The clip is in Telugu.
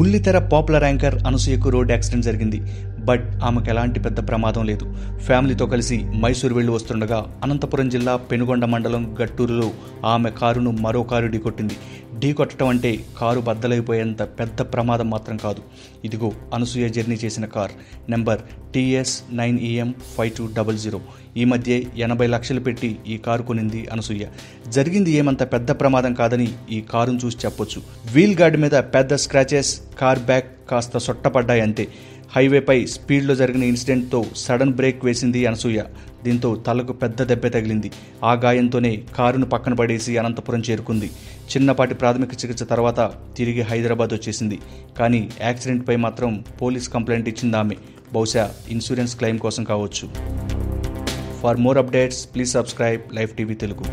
బుల్లితెర పాపులర్ యాంకర్ అనసూయకు రోడ్ యాక్సిడెంట్ జరిగింది. బట్ ఆమెకు ఎలాంటి పెద్ద ప్రమాదం లేదు. ఫ్యామిలీతో కలిసి మైసూరు వెళ్ళి వస్తుండగా అనంతపురం జిల్లా పెనుగొండ మండలం గట్టూరులో ఆమె కారును మరో కారు ఢీకొట్టింది. ఢీకొట్టడం అంటే కారు బద్దలైపోయేంత పెద్ద ప్రమాదం మాత్రం కాదు. ఇదిగో అనసూయ జర్నీ చేసిన car. Number TS nine EM five two double zero. ఈ మధ్య ఎనభై లక్షలు పెట్టి ఈ కారు కొనింది అనసూయ. జరిగింది ఏమంత పెద్ద ప్రమాదం కాదని ఈ కారును చూసి చెప్పొచ్చు. వీల్ గార్డ్ మీద పెద్ద స్క్రాచెస్ కార్ బ్యాక్ కాస్త సొట్టపడ్డాయి అంతే. హైవేపై స్పీడ్లో జరిగిన ఇన్సిడెంట్తో సడన్ బ్రేక్ వేసింది అనసూయ. దీంతో తలకు పెద్ద దెబ్బ తగిలింది. ఆ గాయంతోనే కారును పక్కన పడేసి అనంతపురం చేరుకుంది. చిన్నపాటి ప్రాథమిక చికిత్స తర్వాత తిరిగి హైదరాబాద్ వచ్చేసింది. కానీ యాక్సిడెంట్పై మాత్రం పోలీస్ కంప్లైంట్ ఇచ్చింది ఆమె. బహుశా ఇన్సూరెన్స్ క్లెయిమ్ కోసం కావచ్చు. For more updates please subscribe life TV Telugu.